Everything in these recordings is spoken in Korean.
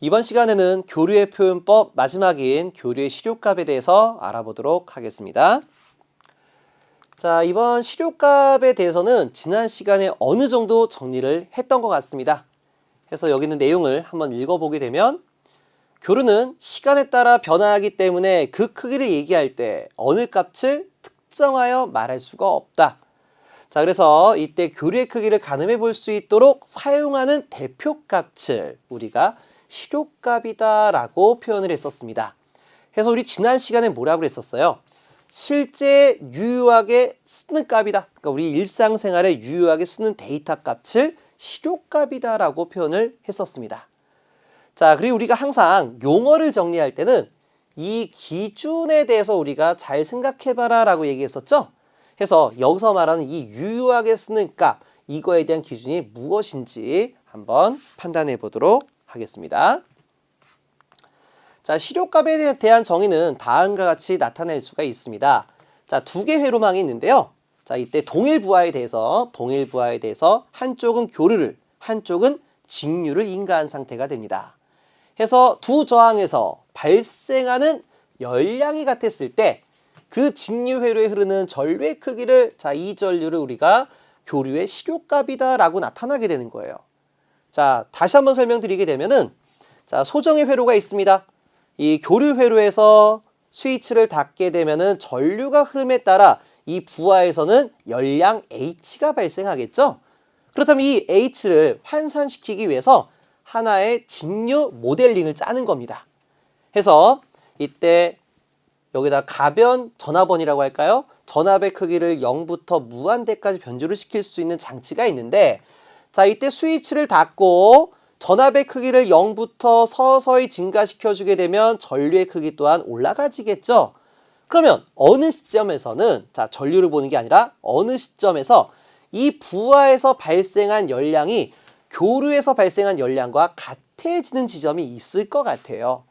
이번 시간에는 교류의 표현법 마지막인 교류의 실효값에 대해서 알아보도록 하겠습니다. 자, 이번 실효값에 대해서는 지난 시간에 어느 정도 정리를 했던 것 같습니다. 그래서 여기 있는 내용을 한번 읽어보게 되면 교류는 시간에 따라 변화하기 때문에 그 크기를 얘기할 때 어느 값을 특정하여 말할 수가 없다. 자, 그래서 이때 교류의 크기를 가늠해 볼 수 있도록 사용하는 대표 값을 우리가 실효값이다라고 표현을 했었습니다. 그래서 우리 지난 시간에 뭐라고 했었어요? 실제 유효하게 쓰는 값이다. 그러니까 우리 일상생활에 유효하게 쓰는 데이터 값을 실효값이다라고 표현을 했었습니다. 자, 그리고 우리가 항상 용어를 정리할 때는 이 기준에 대해서 우리가 잘 생각해봐라 라고 얘기했었죠. 해서 여기서 말하는 이 유효하게 쓰는 값 이거에 대한 기준이 무엇인지 한번 판단해 보도록 하겠습니다. 자, 실효값에 대한 정의는 다음과 같이 나타낼 수가 있습니다. 자, 두개 회로망이 있는데요. 자, 이때 동일 부하에 대해서 동일 부하에 대해서 한쪽은 교류를, 한쪽은 직류를 인가한 상태가 됩니다. 해서 두 저항에서 발생하는 열량이 같았을 때 그 직류 회로에 흐르는 전류의 크기를 자, 이 전류를 우리가 교류의 실효값이다라고 나타나게 되는 거예요. 자, 다시 한번 설명드리게 되면은 자, 소정의 회로가 있습니다. 이 교류 회로에서 스위치를 닫게 되면은 전류가 흐름에 따라 이 부하에서는 열량 H가 발생하겠죠. 그렇다면 이 H를 환산시키기 위해서 하나의 직류 모델링을 짜는 겁니다. 해서 이때 여기다 가변 전압원이라고 할까요? 전압의 크기를 0부터 무한대까지 변조를 시킬 수 있는 장치가 있는데 자 이때 스위치를 닫고 전압의 크기를 0부터 서서히 증가시켜 주게 되면 전류의 크기 또한 올라가지겠죠. 그러면 어느 시점에서는 자 전류를 보는 게 아니라 어느 시점에서 이 부하에서 발생한 열량이 교류에서 발생한 열량과 같아지는 지점이 있을 것 같아요.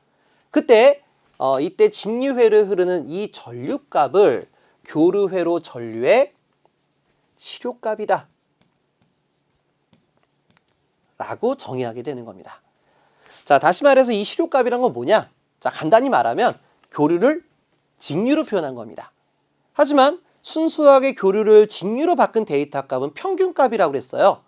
그때 어, 이때 직류회를 흐르는 이 전류값을 교류회로 전류의 실효값이다. 라고 정의하게 되는 겁니다. 자, 다시 말해서 이 실효값이란 건 뭐냐? 자, 간단히 말하면 교류를 직류로 표현한 겁니다. 하지만 순수하게 교류를 직류로 바꾼 데이터 값은 평균값이라고 그랬어요.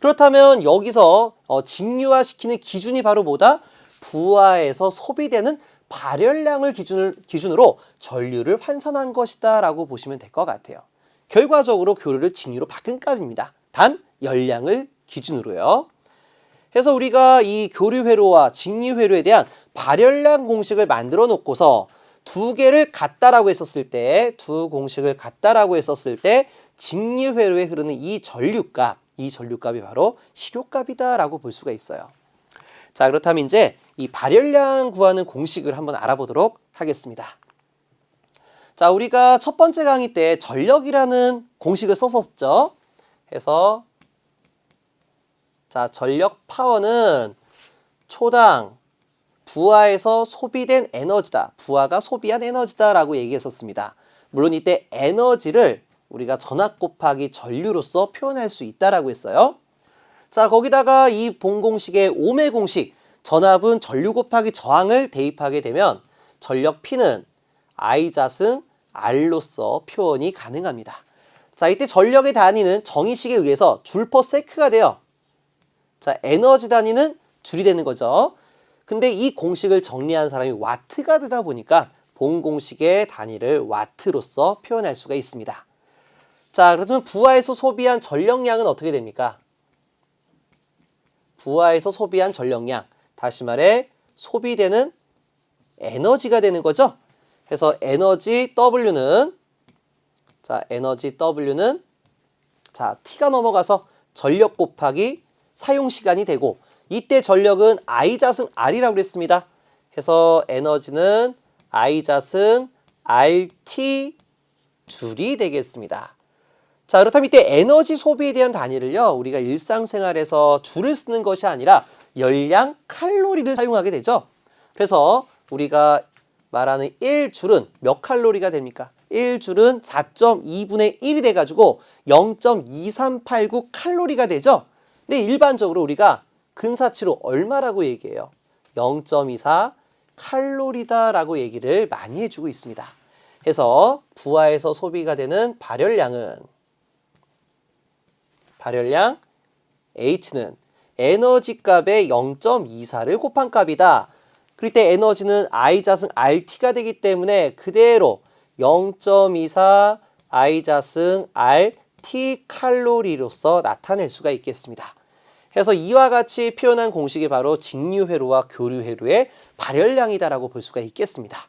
그렇다면 여기서 어, 직류화시키는 기준이 바로 뭐다? 부하에서 소비되는 발열량을 기준을, 기준으로 전류를 환산한 것이다 라고 보시면 될 것 같아요. 결과적으로 교류를 직류로 바꾼 값입니다. 단 열량을 기준으로요. 그래서 우리가 이 교류 회로와 직류 회로에 대한 발열량 공식을 만들어 놓고서 두 개를 같다라고 했었을 때, 두 공식을 같다라고 했었을 때 직류 회로에 흐르는 이 전류값, 이 전류값이 바로 실효값이다라고 볼 수가 있어요. 자, 그렇다면 이제 이 발열량 구하는 공식을 한번 알아보도록 하겠습니다. 자, 우리가 첫 번째 강의 때 전력이라는 공식을 썼었죠. 해서 자, 전력 파워는 초당 부하에서 소비된 에너지다. 부하가 소비한 에너지다라고 얘기했었습니다. 물론 이때 에너지를 우리가 전압 곱하기 전류로서 표현할 수 있다라고 했어요. 자, 거기다가 이 본공식의 오매 공식, 전압은 전류 곱하기 저항을 대입하게 되면 전력 P는 I자승 R로서 표현이 가능합니다. 자, 이때 전력의 단위는 정의식에 의해서 줄퍼 세크가 돼요. 자, 에너지 단위는 줄이 되는 거죠. 근데 이 공식을 정리한 사람이 와트가 되다 보니까 본 공식의 단위를 와트로서 표현할 수가 있습니다. 자, 그렇다면 부하에서 소비한 전력량은 어떻게 됩니까? 부하에서 소비한 전력량, 다시 말해 소비되는 에너지가 되는 거죠. 그래서 에너지 W는 자, 에너지 W는 자, T가 넘어가서 전력 곱하기 사용 시간이 되고 이때 전력은 I 자승 R이라고 그랬습니다. 그래서 에너지는 I 자승 RT 줄이 되겠습니다. 자, 그렇다면 이때 에너지 소비에 대한 단위를요, 우리가 일상생활에서 줄을 쓰는 것이 아니라 열량 칼로리를 사용하게 되죠. 그래서 우리가 말하는 1줄은 몇 칼로리가 됩니까? 1줄은 4.2분의 1이 돼가지고 0.2389 칼로리가 되죠. 근데 일반적으로 우리가 근사치로 얼마라고 얘기해요? 0.24 칼로리다라고 얘기를 많이 해주고 있습니다. 해서 부하에서 소비가 되는 발열량은 발열량 H는 에너지 값의 0.24를 곱한 값이다. 그럴 때 에너지는 I 자승 RT가 되기 때문에 그대로 0.24 I 자승 RT 칼로리로서 나타낼 수가 있겠습니다. 해서 이와 같이 표현한 공식이 바로 직류회로와 교류회로의 발열량이다라고 볼 수가 있겠습니다.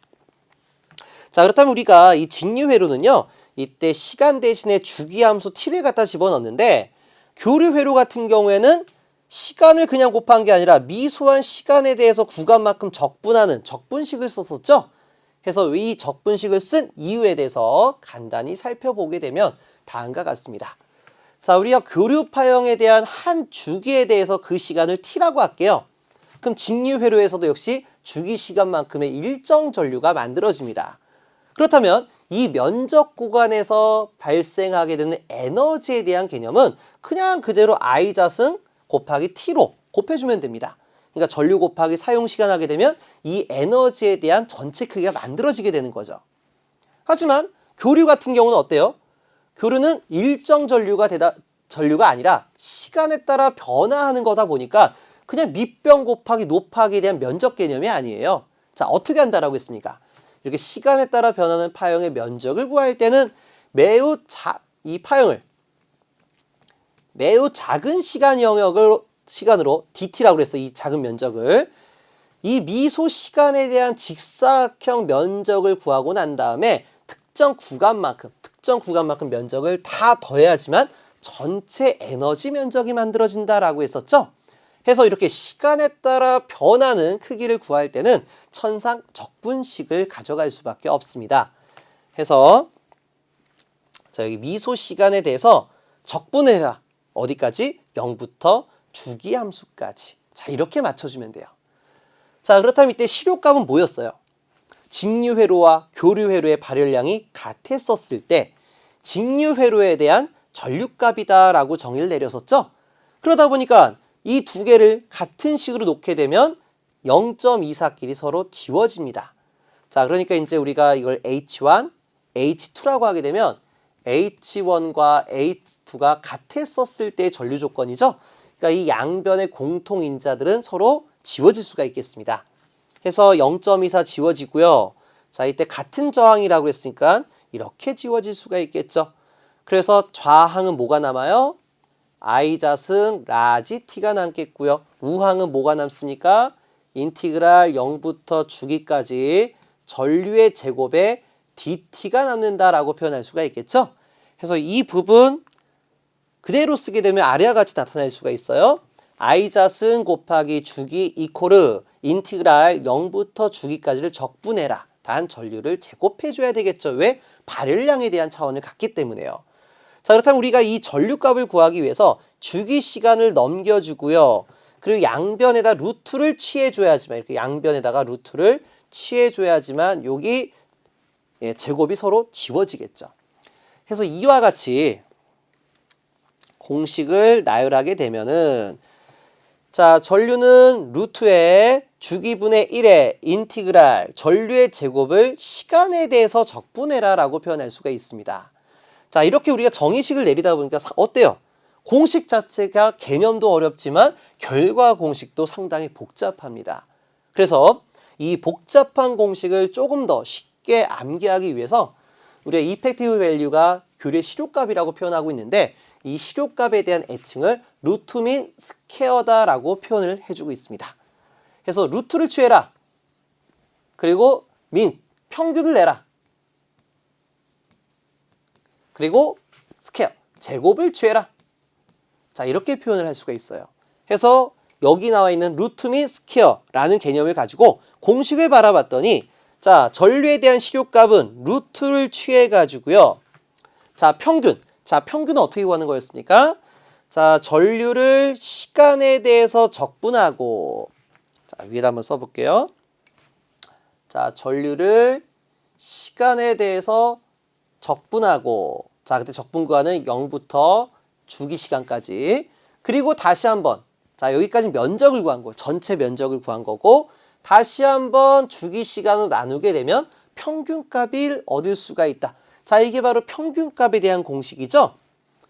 자 그렇다면 우리가 이 직류회로는요 이때 시간 대신에 주기함수 t를 갖다 집어넣는데 교류회로 같은 경우에는 시간을 그냥 곱한 게 아니라 미소한 시간에 대해서 구간만큼 적분하는 적분식을 썼었죠. 해서 이 적분식을 쓴 이유에 대해서 간단히 살펴보게 되면 다음과 같습니다. 자, 우리가 교류 파형에 대한 한 주기에 대해서 그 시간을 t라고 할게요. 그럼 직류회로에서도 역시 주기 시간만큼의 일정 전류가 만들어집니다. 그렇다면 이 면적 구간에서 발생하게 되는 에너지에 대한 개념은 그냥 그대로 I 자승 곱하기 t로 곱해주면 됩니다. 그러니까 전류 곱하기 사용 시간 하게 되면 이 에너지에 대한 전체 크기가 만들어지게 되는 거죠. 하지만 교류 같은 경우는 어때요? 교류는 일정 전류가 되다 전류가 아니라 시간에 따라 변화하는 거다 보니까 그냥 밑변 곱하기 높하기에 대한 면적 개념이 아니에요. 자, 어떻게 한다라고 했습니까? 이렇게 시간에 따라 변하는 파형의 면적을 구할 때는 매우 자, 이 파형을 매우 작은 시간 영역을 시간으로 dt라고 그랬어. 이 작은 면적을 이 미소 시간에 대한 직사각형 면적을 구하고 난 다음에 특정 구간만큼 특정 구간만큼 면적을 다 더해야지만 전체 에너지 면적이 만들어진다라고 했었죠. 해서 이렇게 시간에 따라 변하는 크기를 구할 때는 천상 적분식을 가져갈 수밖에 없습니다. 해서 자 여기 미소 시간에 대해서 적분해라. 어디까지? 0부터 주기 함수까지. 자 이렇게 맞춰주면 돼요. 자 그렇다면 이때 시료값은 뭐였어요? 직류회로와 교류회로의 발열량이 같았었을 때 직류회로에 대한 전류값이다라고 정의를 내렸었죠. 그러다 보니까 이 두 개를 같은 식으로 놓게 되면 0.24끼리 서로 지워집니다. 자, 그러니까 이제 우리가 이걸 H1, H2라고 하게 되면 H1과 H2가 같았었을 때의 전류 조건이죠. 그러니까 이 양변의 공통 인자들은 서로 지워질 수가 있겠습니다. 해서 0.24 지워지고요. 자, 이때 같은 저항이라고 했으니까 이렇게 지워질 수가 있겠죠. 그래서 좌항은 뭐가 남아요? I 자승 라지 t가 남겠고요. 우항은 뭐가 남습니까? 인티그랄 0부터 주기까지 전류의 제곱에 dt가 남는다라고 표현할 수가 있겠죠. 그래서 이 부분 그대로 쓰게 되면 아래와 같이 나타낼 수가 있어요. I 자승 곱하기 주기 이코르 인티그랄 0부터 주기까지를 적분해라. 단 전류를 제곱해줘야 되겠죠. 왜? 발열량에 대한 차원을 갖기 때문에요. 자 그렇다면 우리가 이 전류값을 구하기 위해서 주기 시간을 넘겨주고요. 그리고 양변에다 루트를 취해줘야지만 이렇게 양변에다가 루트를 취해줘야지만 여기 예, 제곱이 서로 지워지겠죠. 그래서 이와 같이 공식을 나열하게 되면은 자 전류는 루트의 주기분의 1의 인티그랄 전류의 제곱을 시간에 대해서 적분해라 라고 표현할 수가 있습니다. 자 이렇게 우리가 정의식을 내리다 보니까 어때요? 공식 자체가 개념도 어렵지만 결과 공식도 상당히 복잡합니다. 그래서 이 복잡한 공식을 조금 더 쉽게 암기하기 위해서 우리가 이펙티브 밸류가 교류의 실효값이라고 표현하고 있는데 이 실효값에 대한 애칭을 루트 민 스퀘어다라고 표현을 해주고 있습니다. 그래서 루트를 취해라. 그리고 민 평균을 내라. 그리고 스퀘어 제곱을 취해라. 자 이렇게 표현을 할 수가 있어요. 해서 여기 나와 있는 루트 및 스퀘어라는 개념을 가지고 공식을 바라봤더니 자 전류에 대한 실효값은 루트를 취해 가지고요. 자 평균 자 평균은 어떻게 구하는 거였습니까? 자 전류를 시간에 대해서 적분하고 자 위에다 한번 써 볼게요. 자 전류를 시간에 대해서 적분하고 자 그때 적분 구간은 0부터 주기 시간까지 그리고 다시 한번 자, 여기까지 면적을 구한 거예요. 전체 면적을 구한 거고 다시 한번 주기 시간으로 나누게 되면 평균값을 얻을 수가 있다. 자, 이게 바로 평균값에 대한 공식이죠.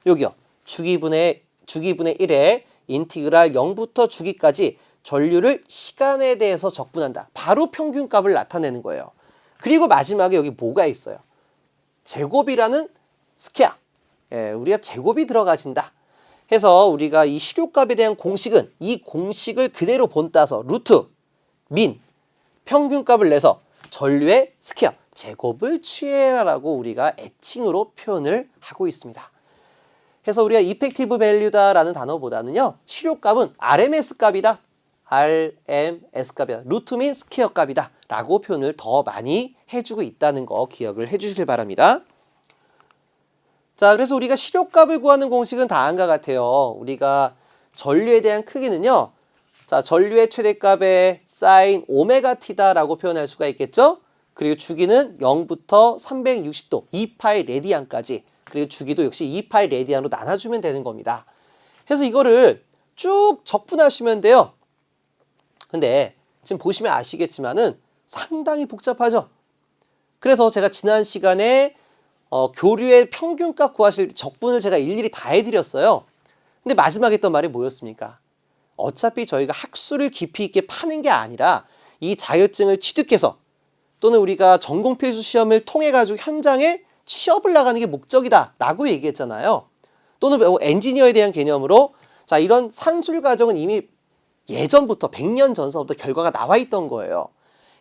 여기요. 주기분의 주기분의 1에 인티그랄 0부터 주기까지 전류를 시간에 대해서 적분한다. 바로 평균값을 나타내는 거예요. 그리고 마지막에 여기 뭐가 있어요? 제곱이라는 스퀘어. 예, 우리가 제곱이 들어가진다. 해서 우리가 이 실효값에 대한 공식은 이 공식을 그대로 본따서 루트, 민, 평균값을 내서 전류의 스퀘어, 제곱을 취해라라고 우리가 애칭으로 표현을 하고 있습니다. 해서 우리가 이펙티브 밸류다라는 단어보다는요. 실효값은 RMS 값이다. RMS 값이다. 루트 민 스퀘어 값이다. 라고 표현을 더 많이 해주고 있다는 거 기억을 해주시길 바랍니다. 자, 그래서 우리가 실효값을 구하는 공식은 다음과 같아요. 우리가 전류에 대한 크기는요. 자, 전류의 최대값의 사인 오메가 t다라고 표현할 수가 있겠죠? 그리고 주기는 0부터 360도 2파이 레디안까지 그리고 주기도 역시 2파이 레디안으로 나눠주면 되는 겁니다. 그래서 이거를 쭉 적분하시면 돼요. 근데 지금 보시면 아시겠지만은 상당히 복잡하죠? 그래서 제가 지난 시간에 어, 교류의 평균값 구하실 때 적분을 제가 일일이 다 해드렸어요. 근데 마지막에 했던 말이 뭐였습니까? 어차피 저희가 학술을 깊이 있게 파는 게 아니라 이 자격증을 취득해서 또는 우리가 전공 필수 시험을 통해 가지고 현장에 취업을 나가는 게 목적이다라고 얘기했잖아요. 또는 뭐 엔지니어에 대한 개념으로 자 이런 산술 과정은 이미 예전부터 100년 전서부터 결과가 나와 있던 거예요.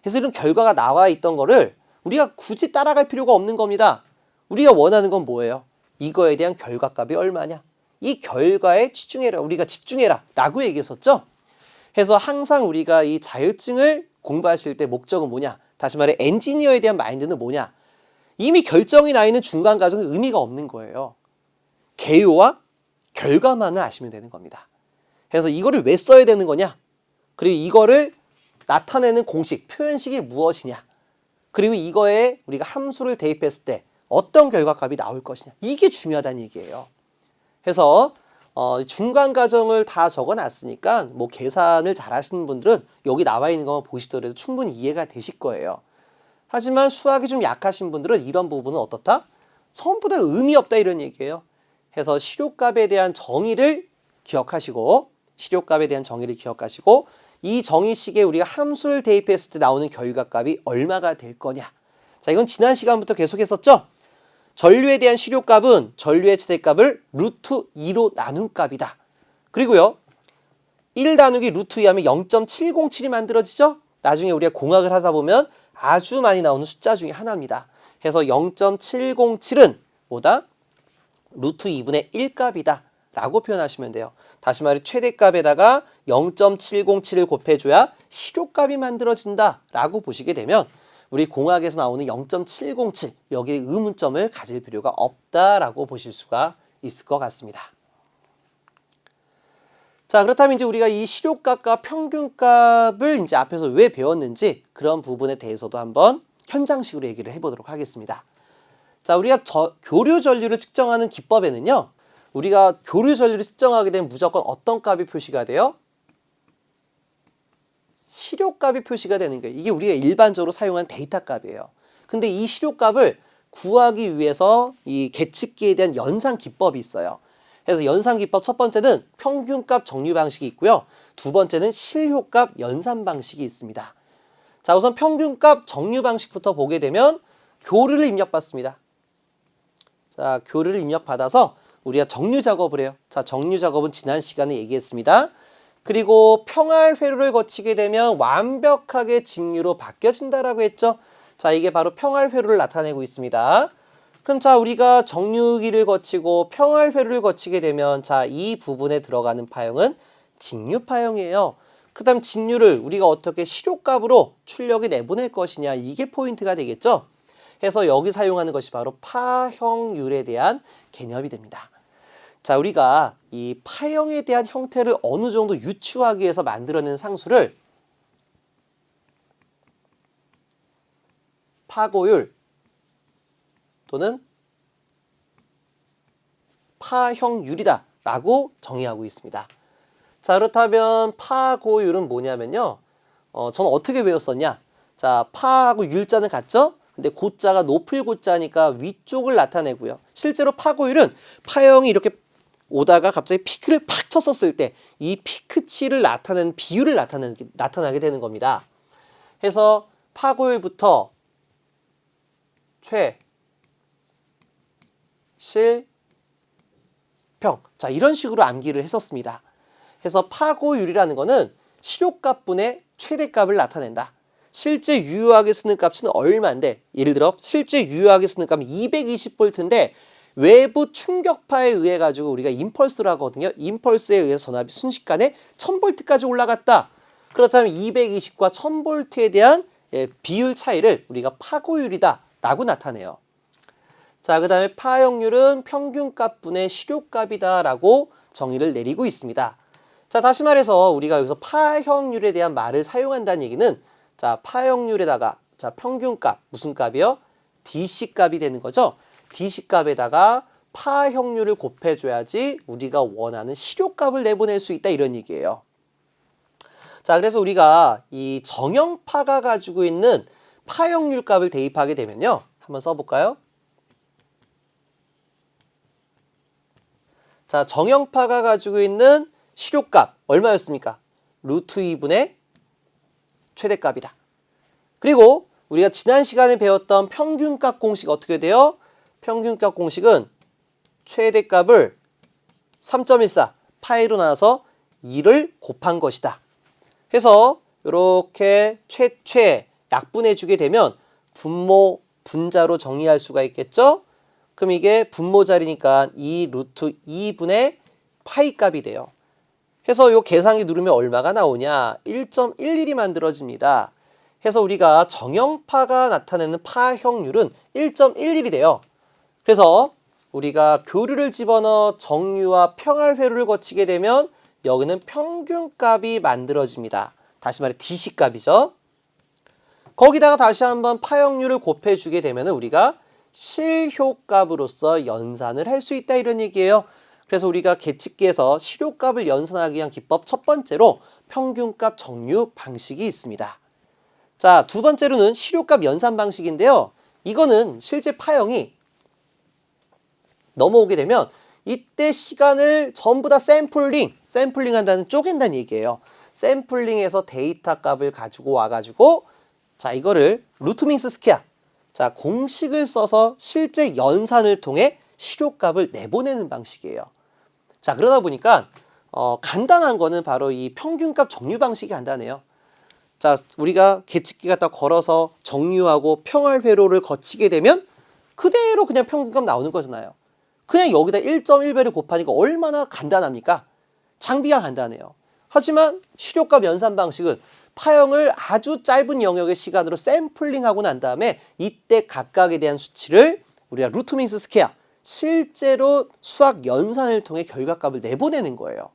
그래서 이런 결과가 나와 있던 거를 우리가 굳이 따라갈 필요가 없는 겁니다. 우리가 원하는 건 뭐예요? 이거에 대한 결과값이 얼마냐? 이 결과에 집중해라. 우리가 집중해라. 라고 얘기했었죠? 해서 항상 우리가 이 자격증을 공부하실 때 목적은 뭐냐? 다시 말해 엔지니어에 대한 마인드는 뭐냐? 이미 결정이 나 있는 중간 과정은 의미가 없는 거예요. 개요와 결과만을 아시면 되는 겁니다. 그래서 이거를 왜 써야 되는 거냐? 그리고 이거를 나타내는 공식, 표현식이 무엇이냐? 그리고 이거에 우리가 함수를 대입했을 때 어떤 결과값이 나올 것이냐? 이게 중요하다는 얘기예요. 그래서 어, 중간 과정을 다 적어 놨으니까 뭐 계산을 잘 하시는 분들은 여기 나와 있는 것만 보시더라도 충분히 이해가 되실 거예요. 하지만 수학이 좀 약하신 분들은 이런 부분은 어떻다? 전부 다 의미 없다 이런 얘기예요. 해서 실효값에 대한 정의를 기억하시고 실효값에 대한 정의를 기억하시고 이 정의식에 우리가 함수를 대입했을 때 나오는 결과값이 얼마가 될 거냐. 자, 이건 지난 시간부터 계속 했었죠? 전류에 대한 실효값은 전류의 최대값을 루트 2로 나눈 값이다. 그리고요. 1 나누기 루트 2 하면 0.707이 만들어지죠? 나중에 우리가 공학을 하다 보면 아주 많이 나오는 숫자 중에 하나입니다. 해서 0.707은 뭐다? 루트 2분의 1 값이다. 라고 표현하시면 돼요. 다시 말해 최대값에다가 0.707을 곱해줘야 실효값이 만들어진다. 라고 보시게 되면 우리 공학에서 나오는 0.707 여기에 의문점을 가질 필요가 없다라고 보실 수가 있을 것 같습니다. 자 그렇다면 이제 우리가 이 실효값과 평균값을 이제 앞에서 왜 배웠는지 그런 부분에 대해서도 한번 현장식으로 얘기를 해보도록 하겠습니다. 자 우리가 저, 교류 전류를 측정하는 기법에는요. 우리가 교류 전류를 측정하게 되면 무조건 어떤 값이 표시가 돼요? 실효값이 표시가 되는 거예요. 이게 우리가 일반적으로 사용한 데이터 값이에요. 근데 이 실효값을 구하기 위해서 이 계측기에 대한 연산 기법이 있어요. 그래서 연산 기법 첫 번째는 평균값 정리 방식이 있고요. 두 번째는 실효값 연산 방식이 있습니다. 자, 우선 평균값 정리 방식부터 보게 되면 교류를 입력받습니다. 자, 교류를 입력받아서 우리가 정류 작업을 해요. 자, 정류 작업은 지난 시간에 얘기했습니다. 그리고 평활 회로를 거치게 되면 완벽하게 직류로 바뀌어진다라고 했죠. 자, 이게 바로 평활 회로를 나타내고 있습니다. 그럼 자, 우리가 정류기를 거치고 평활 회로를 거치게 되면 자, 이 부분에 들어가는 파형은 직류 파형이에요. 그다음 직류를 우리가 어떻게 실효값으로 출력이 내보낼 것이냐 이게 포인트가 되겠죠. 해서 여기 사용하는 것이 바로 파형률에 대한 개념이 됩니다. 자, 우리가 이 파형에 대한 형태를 어느 정도 유추하기 위해서 만들어낸 상수를 파고율 또는 파형률이다 라고 정의하고 있습니다. 자, 그렇다면 파고율은 뭐냐면요. 어, 저는 어떻게 외웠었냐? 자, 파하고 율자는 같죠? 근데 고자가 높을 고자니까 위쪽을 나타내고요. 실제로 파고율은 파형이 이렇게 오다가 갑자기 피크를 팍 쳤었을 때 이 피크치를 나타내는 비율을 나타내는, 나타나게 되는 겁니다. 해서 파고율부터 최, 실, 평. 자, 이런 식으로 암기를 했었습니다. 해서 파고율이라는 거는 실효값분의 최대값을 나타낸다. 실제 유효하게 쓰는 값은 얼마인데 예를 들어 실제 유효하게 쓰는 값은 220V인데 외부 충격파에 의해 가지고 우리가 임펄스를 하거든요. 임펄스에 의해서 전압이 순식간에 1000V까지 올라갔다. 그렇다면 220과 1000V에 대한 예, 비율 차이를 우리가 파고율이다 라고 나타내요. 자, 그 다음에 파형률은 평균값분의 실효값이다라고 정의를 내리고 있습니다. 자, 다시 말해서 우리가 여기서 파형률에 대한 말을 사용한다는 얘기는 자, 파형률에다가 자, 평균값 무슨 값이요? DC 값이 되는 거죠. DC 값에다가 파형률을 곱해줘야지 우리가 원하는 실효값을 내보낼 수 있다 이런 얘기예요. 자, 그래서 우리가 이 정형파가 가지고 있는 파형률 값을 대입하게 되면요. 한번 써볼까요? 자, 정형파가 가지고 있는 실효값 얼마였습니까? 루트 2분의 최대값이다. 그리고 우리가 지난 시간에 배웠던 평균값 공식 어떻게 돼요? 평균값 공식은 최대값을 3.14 파이로 나눠서 2를 곱한 것이다. 해서 이렇게 최최 약분해 주게 되면 분모 분자로 정리할 수가 있겠죠? 그럼 이게 분모 자리니까 2 루트 2분의 파이 값이 돼요. 해서 요 계산기 누르면 얼마가 나오냐? 1.11이 만들어집니다. 해서 우리가 정형파가 나타내는 파형률은 1.11이 돼요. 그래서 우리가 교류를 집어넣어 정류와 평활회로를 거치게 되면 여기는 평균값이 만들어집니다. 다시 말해 DC값이죠. 거기다가 다시 한번 파형률을 곱해주게 되면 우리가 실효값으로서 연산을 할 수 있다 이런 얘기예요. 그래서 우리가 계측기에서 실효값을 연산하기 위한 기법 첫 번째로 평균값 정류 방식이 있습니다. 자, 두 번째로는 실효값 연산 방식인데요. 이거는 실제 파형이 넘어오게 되면 이때 시간을 전부 다 샘플링, 샘플링 한다는 쪼갠다는 얘기예요. 샘플링해서 데이터 값을 가지고 와가지고 자, 이거를 루트밍스 스퀘어 자, 공식을 써서 실제 연산을 통해 실효값을 내보내는 방식이에요. 자, 그러다 보니까 어, 간단한 거는 바로 이 평균값 정류 방식이 간단해요. 자, 우리가 계측기 갖다 걸어서 정류하고 평활 회로를 거치게 되면 그대로 그냥 평균값 나오는 거잖아요. 그냥 여기다 1.1배를 곱하니까 얼마나 간단합니까? 장비가 간단해요. 하지만 실효값 연산 방식은 파형을 아주 짧은 영역의 시간으로 샘플링하고 난 다음에 이때 각각에 대한 수치를 우리가 루트밍스 스퀘어 실제로 수학 연산을 통해 결과값을 내보내는 거예요.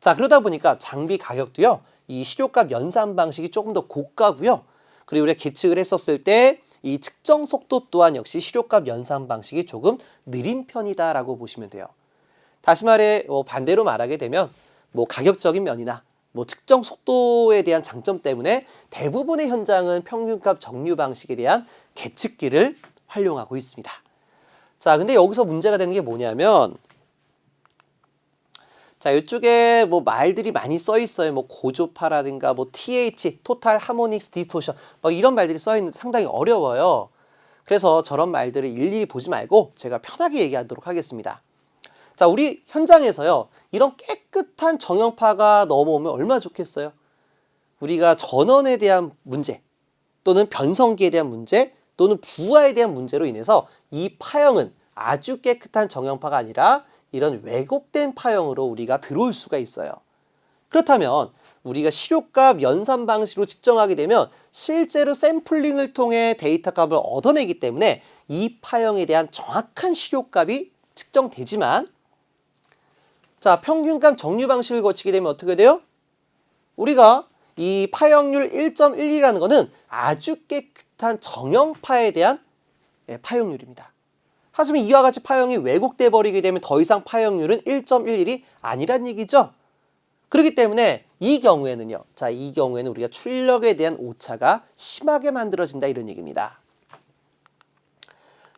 자 그러다 보니까 장비 가격도요. 이 실효값 연산 방식이 조금 더 고가고요. 그리고 우리가 계측을 했었을 때 이 측정 속도 또한 역시 실효값 연산 방식이 조금 느린 편이다라고 보시면 돼요. 다시 말해 뭐 반대로 말하게 되면 뭐 가격적인 면이나 뭐 측정 속도에 대한 장점 때문에 대부분의 현장은 평균값 정류 방식에 대한 계측기를 활용하고 있습니다. 자, 근데 여기서 문제가 되는 게 뭐냐면 자, 이쪽에 뭐 말들이 많이 써 있어요. 뭐 고조파라든가 뭐 TH, 토탈 하모닉스 디스토션 뭐 이런 말들이 써 있는데 상당히 어려워요. 그래서 저런 말들을 일일이 보지 말고 제가 편하게 얘기하도록 하겠습니다. 자, 우리 현장에서요. 이런 깨끗한 정형파가 넘어오면 얼마나 좋겠어요? 우리가 전원에 대한 문제 또는 변성기에 대한 문제 또는 부하에 대한 문제로 인해서 이 파형은 아주 깨끗한 정형파가 아니라 이런 왜곡된 파형으로 우리가 들어올 수가 있어요. 그렇다면 우리가 실효값 연산 방식으로 측정하게 되면 실제로 샘플링을 통해 데이터 값을 얻어내기 때문에 이 파형에 대한 정확한 실효값이 측정되지만 자, 평균값 정류 방식을 거치게 되면 어떻게 돼요? 우리가 이 파형률 1.12라는 거는 아주 깨끗한 정형파에 대한 예, 파형률입니다. 하지만 이와 같이 파형이 왜곡돼 버리게 되면 더 이상 파형률은 1.11이 아니란 얘기죠. 그렇기 때문에 이 경우에는요. 자, 이 경우에는 우리가 출력에 대한 오차가 심하게 만들어진다 이런 얘기입니다.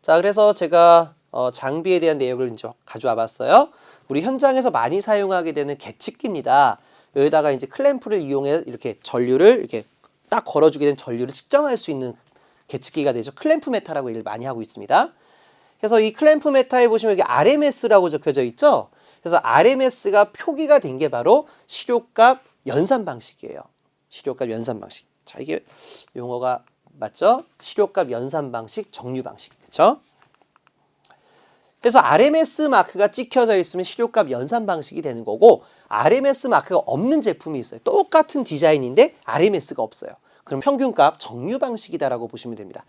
자, 그래서 제가 어, 장비에 대한 내용을 이제 가져와 봤어요. 우리 현장에서 많이 사용하게 되는 계측기입니다. 여기다가 이제 클램프를 이용해 이렇게 전류를 이렇게 딱 걸어주게 된 전류를 측정할 수 있는 계측기가 되죠. 클램프 메타라고 얘기를 많이 하고 있습니다. 그래서 이 클램프 메타에 보시면 여기 RMS라고 적혀져 있죠. 그래서 RMS가 표기가 된 게 바로 시료값 연산 방식이에요. 시료값 연산 방식. 자, 이게 용어가 맞죠? 시료값 연산 방식, 정류 방식. 그렇죠? 그래서 RMS 마크가 찍혀져 있으면 시료값 연산 방식이 되는 거고 RMS 마크가 없는 제품이 있어요. 똑같은 디자인인데 RMS가 없어요. 그럼 평균값 정류 방식이다라고 보시면 됩니다.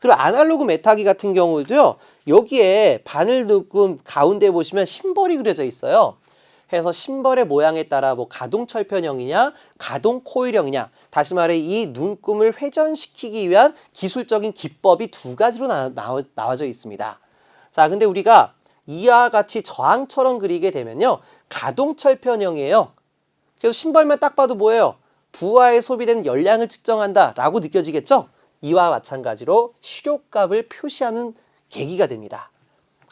그리고 아날로그 메타기 같은 경우도요. 여기에 바늘 눈금 가운데 보시면 심벌이 그려져 있어요. 해서 심벌의 모양에 따라 뭐 가동 철편형이냐, 가동 코일형이냐, 다시 말해 이 눈금을 회전시키기 위한 기술적인 기법이 두 가지로 나, 나, 나와져 있습니다. 자, 근데 우리가 이와 같이 저항처럼 그리게 되면요, 가동 철편형이에요. 그래서 심벌만 딱 봐도 뭐예요? 부하에 소비된 열량을 측정한다 라고 느껴지겠죠? 이와 마찬가지로 시료값을 표시하는 계기가 됩니다.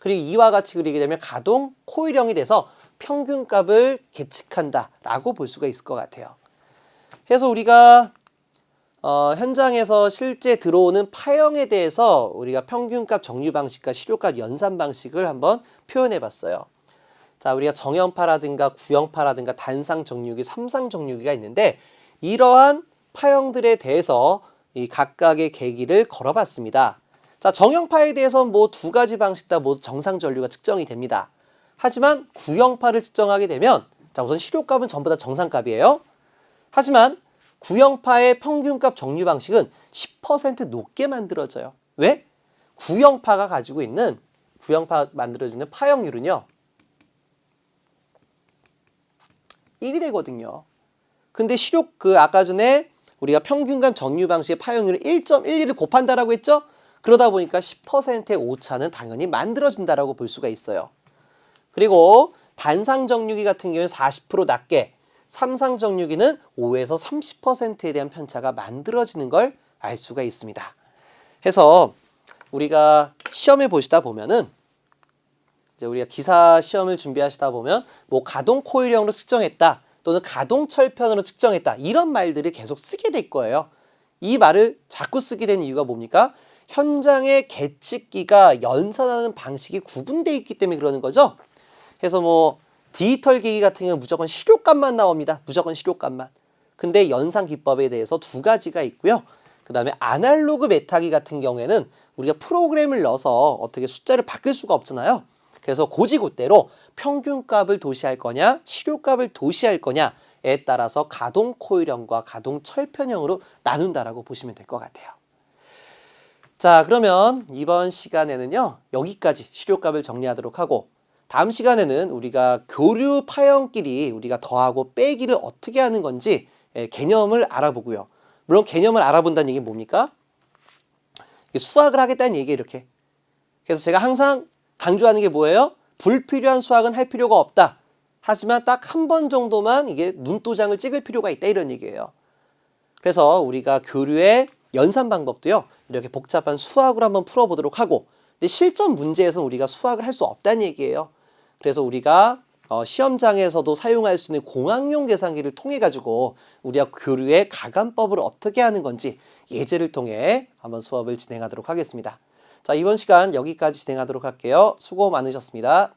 그리고 이와 같이 그리게 되면 가동 코일형이 돼서 평균값을 계측한다라고 볼 수가 있을 것 같아요. 그래서 우리가 어, 현장에서 실제 들어오는 파형에 대해서 우리가 평균값 정류 방식과 시료값 연산 방식을 한번 표현해 봤어요. 자, 우리가 정형파라든가 구형파라든가 단상 정류기, 삼상 정류기가 있는데 이러한 파형들에 대해서 이 각각의 계기를 걸어봤습니다. 자, 정형파에 대해서는 뭐 두 가지 방식 다 모두 정상 전류가 측정이 됩니다. 하지만 구형파를 측정하게 되면 자, 우선 시료값은 전부 다 정상값이에요. 하지만 구형파의 평균값 정류 방식은 10% 높게 만들어져요. 왜? 구형파가 가지고 있는 구형파 만들어주는 파형률은요. 1이 되거든요. 근데 시료 그 아까 전에 우리가 평균값 정류 방식의 파형률을 1.11을 곱한다라고 했죠? 그러다 보니까 10%의 오차는 당연히 만들어진다라고 볼 수가 있어요. 그리고 단상 정류기 같은 경우는 40% 낮게, 삼상 정류기는 5에서 30%에 대한 편차가 만들어지는 걸 알 수가 있습니다. 해서 우리가 시험에 보시다 보면은 이제 우리가 기사 시험을 준비하시다 보면 뭐 가동 코일형으로 측정했다 또는 가동 철편으로 측정했다 이런 말들을 계속 쓰게 될 거예요. 이 말을 자꾸 쓰게 된 이유가 뭡니까? 현장의 계측기가 연산하는 방식이 구분되어 있기 때문에 그러는 거죠. 그래서 뭐 디지털 기기 같은 경우는 무조건 시료값만 나옵니다. 무조건 시료값만. 근데 연산 기법에 대해서 두 가지가 있고요. 그 다음에 아날로그 메타기 같은 경우에는 우리가 프로그램을 넣어서 어떻게 숫자를 바꿀 수가 없잖아요. 그래서 고지고대로 평균값을 도시할 거냐, 치료값을 도시할 거냐에 따라서 가동 코일형과 가동 철편형으로 나눈다라고 보시면 될 것 같아요. 자, 그러면 이번 시간에는요, 여기까지 시료값을 정리하도록 하고, 다음 시간에는 우리가 교류 파형끼리 우리가 더하고 빼기를 어떻게 하는 건지 예, 개념을 알아보고요. 물론 개념을 알아본다는 얘기는 뭡니까? 수학을 하겠다는 얘기예요, 이렇게. 그래서 제가 항상 강조하는 게 뭐예요? 불필요한 수학은 할 필요가 없다. 하지만 딱 한 번 정도만 이게 눈도장을 찍을 필요가 있다 이런 얘기예요. 그래서 우리가 교류의 연산 방법도요. 이렇게 복잡한 수학으로 한번 풀어보도록 하고 근데 실전 문제에서는 우리가 수학을 할 수 없다는 얘기예요. 그래서 우리가 어, 시험장에서도 사용할 수 있는 공학용 계산기를 통해 가지고 우리가 교류의 가감법을 어떻게 하는 건지 예제를 통해 한번 수업을 진행하도록 하겠습니다. 자, 이번 시간 여기까지 진행하도록 할게요. 수고 많으셨습니다.